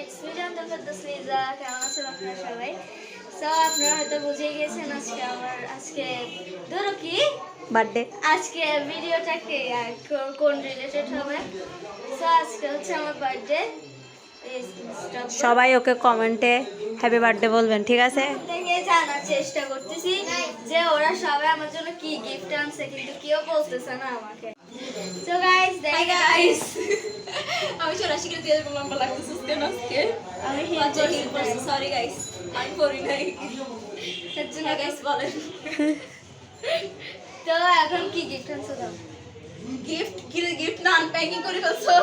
It's me জানতে ফেরদৌস লিজা কেমন আছেন আপনারা সবাই? সো আপনারা হয়তো বুঝে গেছেন আজকে আমার আজকে ধরো কি? বার্থডে আজকে ভিডিওটা কে কোন রিলেটেড হবে? সো আজকে হচ্ছে আমার বার্থডে সবাই ওকে কমেন্টে হ্যাপি বার্থডে বলবেন ঠিক আছে? থেকে জানার চেষ্টা করতেছি যে ওরা সবাই আমার জন্য কি গিফট আনছে কিন্তু কেউ বলতেছে না আমাকে। সো গাইস গাইস আমি সরাসরি তেল লম্বা লাগতেছে কেন আজকে? আমি সরি গাইস আমি পরি নাই। জন্য হ্যাঁ গাইস বলেন। তো এখন কি গিফট আনছো দাও? গিফট কি গিফট না আনপ্যাকিং করে ফেলছো।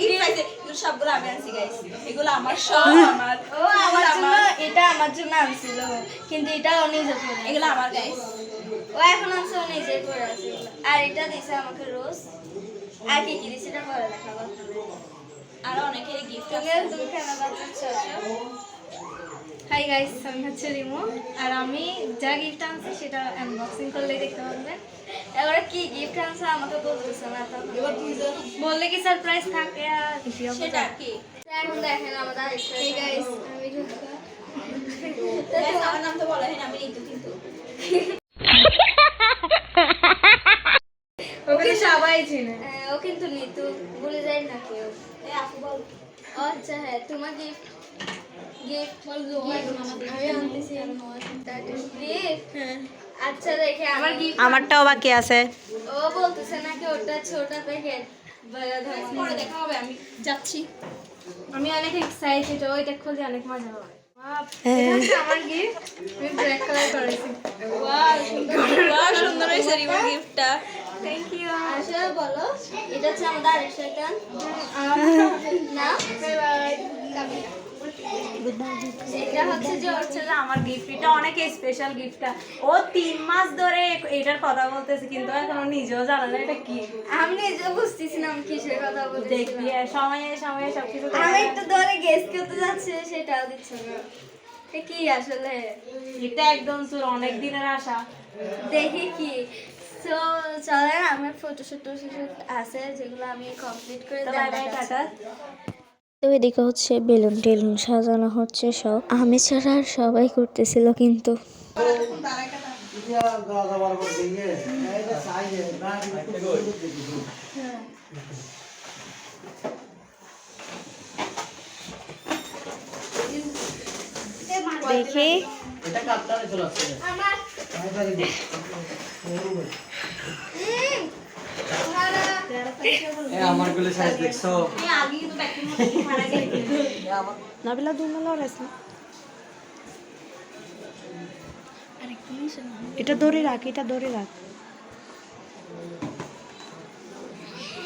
গিফট এগুলো সবগুলো আমি আনছি গাইস এগুলো আমার সব আমার ও আমার জন্য এটা আমার জন্য আনছিল। কিন্তু এটা ও নিজে পরে আছে। এগুলো আমার গাইস ও এখন আনছে ও নিজে পরে আছে। আর এটা দিছে আমাকে রোজ। আর কি কি দিছে পরে দেখাবো আর অনেকের গিফট তুমি কেন বাচ্চা হাই গাইস আমি হচ্ছে রিমো। আর আমি যা গিফট আনছি সেটা আনবক্সিং করলেই দেখতে পারবেন এবারে কি গিফট আনছে আমাকে বলতেছে না বললে কি সারপ্রাইজ থাকে আর সেটা কি? এখন দেখেন আমাদের এই গাইস আমি আমার নাম তো বলা হয় না আমি নিতু কিন্তু ওকে সবাই চিনে। ও কিন্তু নিতু ভুলে যায় না কেউ। আচ্ছা হ্যাঁ তোমার গিফট গিফট আমি আনতেছি। আচ্ছা দেখে আমার গিফট আমারটাও বাকি আছে। ও বলতেছে নাকি ওটা ছোট প্যাকেট পরে দেখা হবে আমি যাচ্ছি। আমি অনেক এক্সাইটেড ওইটা খুলতে অনেক মজা হবে। সুন্দর। হয়েছে রিমো গিফটটা। থ্যাংক ইউ আসলে বলো এটা হচ্ছে আমাদের আরেকটা না এটা হচ্ছে যে হচ্ছে যে আমার গিফট এটা অনেক স্পেশাল গিফটটা ও তিন মাস ধরে এটার কথা বলতেছে কিন্তু এখনও নিজেও জানে না এটা কি। আমি নিজে বুঝতেছি না আমি কিসের কথা বলছি দেখবি সময়ে সময়ে সবকিছু আমি একটু ধরে গেস করতে যাচ্ছি সেটাও দিচ্ছে না। কি আসলে? এটা একদম তোর অনেক দিনের আশা। দেখি কি। তো চলেন আমার ফটোশুট টোশুট আছে যেগুলো আমি কমপ্লিট করে টাটা। তো এদিকে হচ্ছে বেলুন টেলুন সাজানো হচ্ছে সব। আমি ছাড়া আর সবাই করতেছিল কিন্তু। দেখি। আমার গুলো সাইজ দেখছ? নাবিলা দুমালা আছে। এটা ধরে রাখ এটা ধরে রাখ।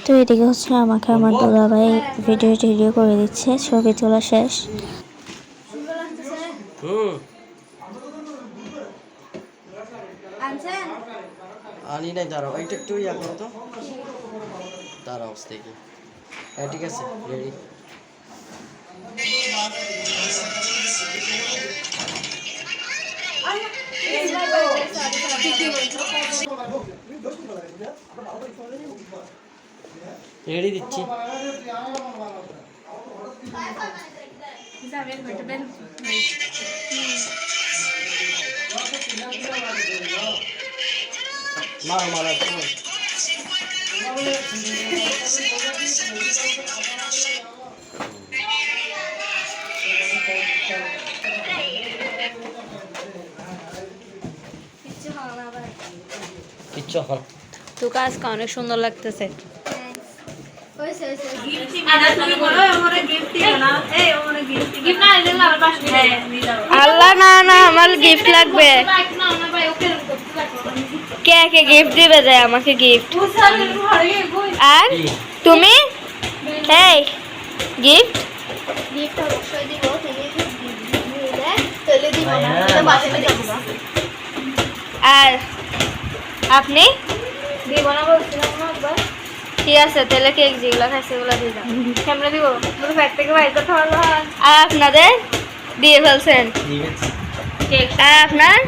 তো এদিকে হচ্ছে আমাকে আমার দাদাভাই ভিডিও টিডিও করে দিচ্ছে ছবি তোলা শেষ। হুম। আনি নাই, দাঁড়াও। এটা একটু ইয়া করো তো। দাঁড়াও দেখি হ্যাঁ ঠিক আছে রেডি রেডি দিচ্ছি মারো মারো। কিচ্ছু হল। তোকে আজকে অনেক সুন্দর লাগতেছে। আল্লাহ না না আমার গিফট লাগবে। কে কে গিফট দিবে যায় আমাকে গিফট আর তুমি? এই গিফট গিফট অবশ্যই দিব তুমি তাহলে দিব না তো বাসায় দিব। না আর আপনি? দিব না বলছিলাম না একবার। ঠিক আছে তাহলে কেক যেগুলো খাইছে সেগুলো দিয়ে দাও। কেমনে দিব? পুরো ব্যাগ থেকে বাইর করতে পারল আর আপনাদের? দিয়ে ফেলছেন। কেক আর আপনার?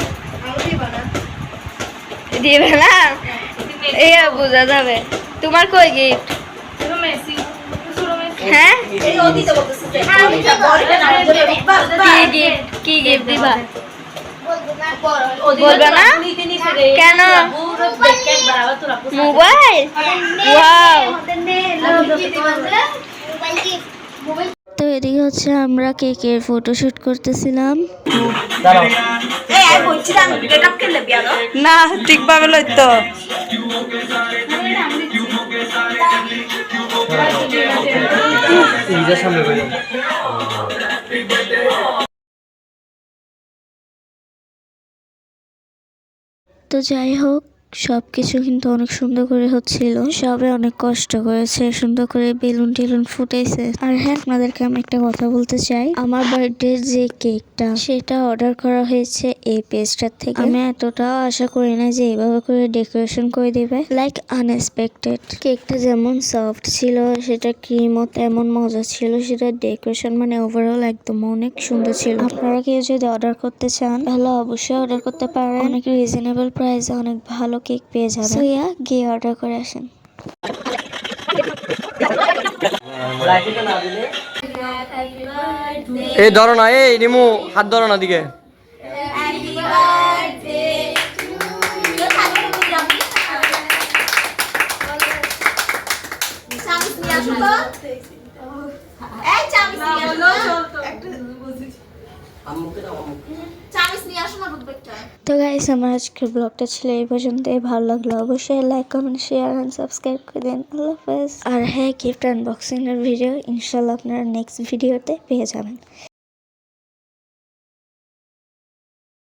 দিবে না এই বোঝা যাবে। তোমার কই গিফট? হ্যাঁ। কি গিফট? কি গিফট দিবা? বলবে না? কেন? মোবাইল? ওয়াও। তো এদিকে হচ্ছে আমরা কেকের ফটোশুট করতেছিলাম। না ঠিকভাবে সামনে বলুন তো। যাই হোক সব কিছু কিন্তু অনেক সুন্দর করে হচ্ছিল। সবে অনেক কষ্ট করেছে সুন্দর করে বেলুন টেলুন ফুটেছে। আর হ্যাঁ আপনাদেরকে আমি একটা কথা বলতে চাই। আমার বার্থডে যে কেকটা সেটা অর্ডার করা হয়েছে এই পেজটার থেকে। আমি এতটাও আশা করি না যে এইভাবে করে ডেকোরেশন করে দিবে। লাইক আনএক্সপেক্টেড কেকটা যেমন সফট ছিল সেটা ক্রিমও তেমন মজা ছিল সেটা ডেকোরেশন মানে ওভারঅল একদম অনেক সুন্দর ছিল। আপনারা কেউ যদি অর্ডার করতে চান তাহলে অবশ্যই অর্ডার করতে পারেন। অনেক রিজনেবল প্রাইসে অনেক ভালো কেক পেয়ে যাবেন। Yeah, গিয়ে অর্ডার করে আসেন। লাইটটা না দিলে এই ধরো না এই নিমু হাত ধরো না দিকে। আম্মুকে দাও আম্মুকে। তো গাইস আমার আজকের ব্লগটা ছিল এই পর্যন্তই। ভালো লাগল অবশ্যই like comment share and subscribe করে দেন। আল্লাহ হাফেজ। আর হ্যাঁ গিফট আনবক্সিং এর ভিডিও ইনশাল্লাহ আপনারা নেক্সট ভিডিওতে পেয়ে যাবেন।